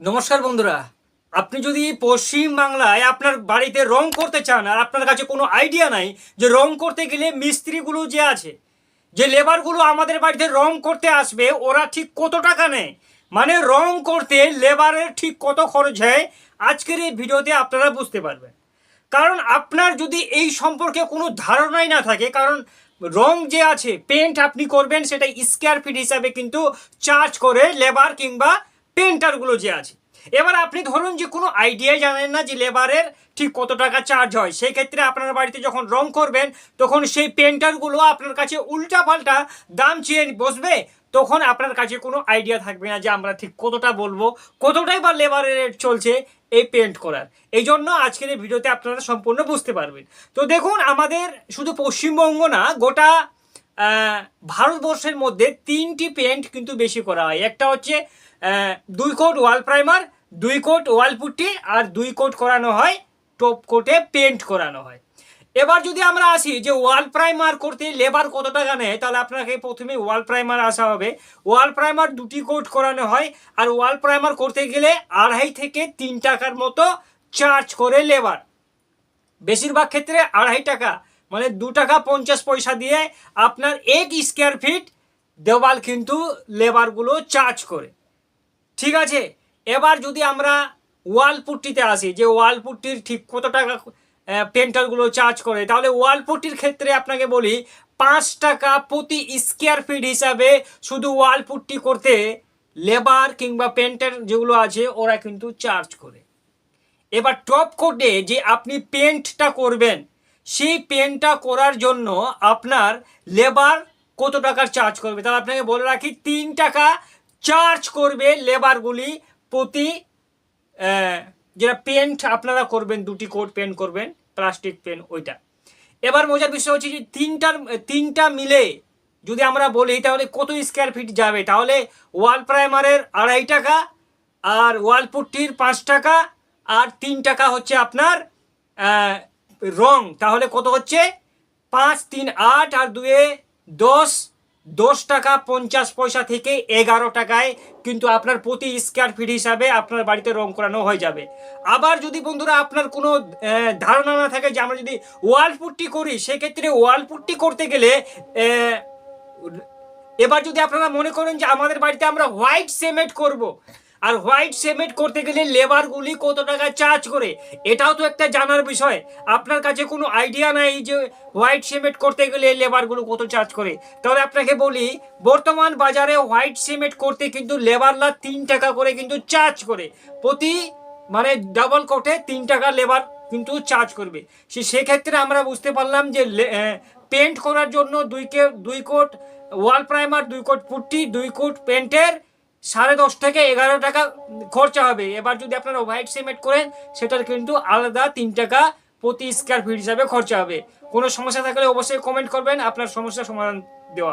নমস্কার বন্ধুরা। আপনি যদি পশ্চিম বাংলায় আপনার বাড়িতে রং করতে চান আর আপনার কাছে কোনো আইডিয়া নাই যে রং করতে গেলে মিস্ত্রিগুলো যে আছে, যে লেবারগুলো আমাদের বাড়িতে রং করতে আসবে, ওরা ঠিক কত টাকা নেয়? মানে রং করতে লেবারের ঠিক কত খরচ হয়? আজকের এই ভিডিওতে আপনারা বুঝতে পারবেন। কারণ আপনার যদি এই সম্পর্কে কোনো ধারণাই না থাকে, কারণ রং যে আছে পেন্ট আপনি করবেন সেটা স্কোয়ার ফিট হিসাবে কিন্তু চার্জ করে লেবার কিংবা পেন্টারগুলো যে আছে। এবার আপনি ধরুন যে কোনো আইডিয়াই জানেন না যে লেবারের ঠিক কত টাকা চার্জ হয়। সেই ক্ষেত্রে আপনার বাড়িতে যখন রং করবেন, তখন সেই পেন্টারগুলো আপনার কাছে উল্টা পাল্টা দাম চেয়ে বসবে, তখন আপনার কাছে কোনো আইডিয়া থাকবে না যে আমরা ঠিক কতটা বলব, কতটাই বা লেবারের রেট চলছে এই পেন্ট করার। এই জন্য আজকের এই ভিডিওতে আপনারা সম্পূর্ণ বুঝতে পারবেন। তো দেখুন, আমাদের শুধু পশ্চিমবঙ্গ না, গোটা ভারতবর্ষের মধ্যে তিনটি পেন্ট কিন্তু বেশি করা হয়। একটা হচ্ছে দুই কোট ওয়াল প্রাইমার দুই কোট ওয়াল পুট্টি, আর দুই কোট করানো হয় টপ কোটে পেন্ট করানো হয়। এবার যদি আমরা আসি যে ওয়াল প্রাইমার করতে লেবার কত টাকা নেয়, তাহলে আপনাকে প্রথমে ওয়াল প্রাইমার আসা হবে। ওয়াল প্রাইমার দুটি কোট করানো হয়, আর ওয়াল প্রাইমার করতে গেলে আড়াই থেকে তিন টাকার মতো চার্জ করে লেবার বেশিরভাগ ক্ষেত্রে আড়াই টাকা। মানে দু টাকা পঞ্চাশ পয়সা দিয়ে আপনার এক স্কোয়ার ফিট দেওয়াল কিন্তু লেবারগুলো চার্জ করে। ঠিক আছে? এবার যদি আমরা ওয়াল পুট্টিতে আসি, যে ওয়াল পুট্টির ঠিক কত টাকা পেন্টারগুলো চার্জ করে, তাহলে ওয়াল পুট্টির ক্ষেত্রে আপনাকে বলি, পাঁচ টাকা প্রতি স্কোয়ার ফিট হিসাবে শুধু ওয়াল পুট্টি করতে লেবার কিংবা পেন্টার যেগুলো আছে, ওরা কিন্তু চার্জ করে। এবার টপ কোটে যে আপনি পেন্টটা করবেন সেই পেনটা করার জন্য আপনার লেবার কত টাকার চার্জ করবে? তাহলে আপনাকে বলে রাখি, তিন টাকা চার্জ করবে লেবারগুলি প্রতি যেটা পেন্ট আপনারা করবেন, দুটি কোট পেন্ট করবেন, প্লাস্টিক পেন, ওইটা। এবার মজার বিষয় হচ্ছে যে তিনটার, তিনটা মিলে যদি আমরা বলি, তাহলে কত স্কোয়ার ফিট যাবে? তাহলে ওয়াল প্রাইমারের আড়াই টাকা, আর ওয়াল পুট্টির পাঁচ টাকা, আর তিন টাকা হচ্ছে আপনার রং, তাহলে কত হচ্ছে? পাঁচ, তিন, আট, আর দুয়ে দশ। দশ টাকা পঞ্চাশ পয়সা থেকে এগারো টাকায় কিন্তু আপনার প্রতি স্কোয়ার ফিট হিসাবে আপনার বাড়িতে রং করানো হয়ে যাবে। আবার যদি বন্ধুরা আপনার কোনো ধারণা না থাকে যে আমরা যদি ওয়াল পুট্টি করি, সেক্ষেত্রে ওয়াল পুট্টি করতে গেলে এবার যদি আপনারা মনে করেন যে আমাদের বাড়িতে আমরা হোয়াইট সিমেন্ট করব আর হোয়াইট সিমেন্ট করতে গেলে লেবারগুলি কত টাকা চার্জ করে? এটাও তো একটা জানার বিষয়। আপনার কাছে কোনো আইডিয়া নাই যে হোয়াইট সিমেন্ট করতে গেলে লেবারগুলো কত চার্জ করে? তাহলে আপনাকে বলি, বর্তমান বাজারে হোয়াইট সিমেন্ট করতে কিন্তু লেবাররা তিন টাকা করে কিন্তু চার্জ করে। প্রতি মানে ডাবল কোটে তিন টাকা লেবার কিন্তু চার্জ করবে। সে, সেক্ষেত্রে আমরা বুঝতে পারলাম যে পেন্ট করার জন্য দুই কে, দুই কোট ওয়াল প্রাইমার দুই কোট পুট্টি, দুই কোট পেন্টের সাড়ে দশ থেকে এগারো টাকা খরচা হবে। এবার যদি আপনারা হোয়াইট সিমেন্ট করেন, সেটার কিন্তু আলাদা তিন টাকা প্রতি স্কোয়ার ফিট হিসাবে খরচা হবে। কোনো সমস্যা থাকলে অবশ্যই কমেন্ট করবেন, আপনার সমস্যার সমাধান দেওয়া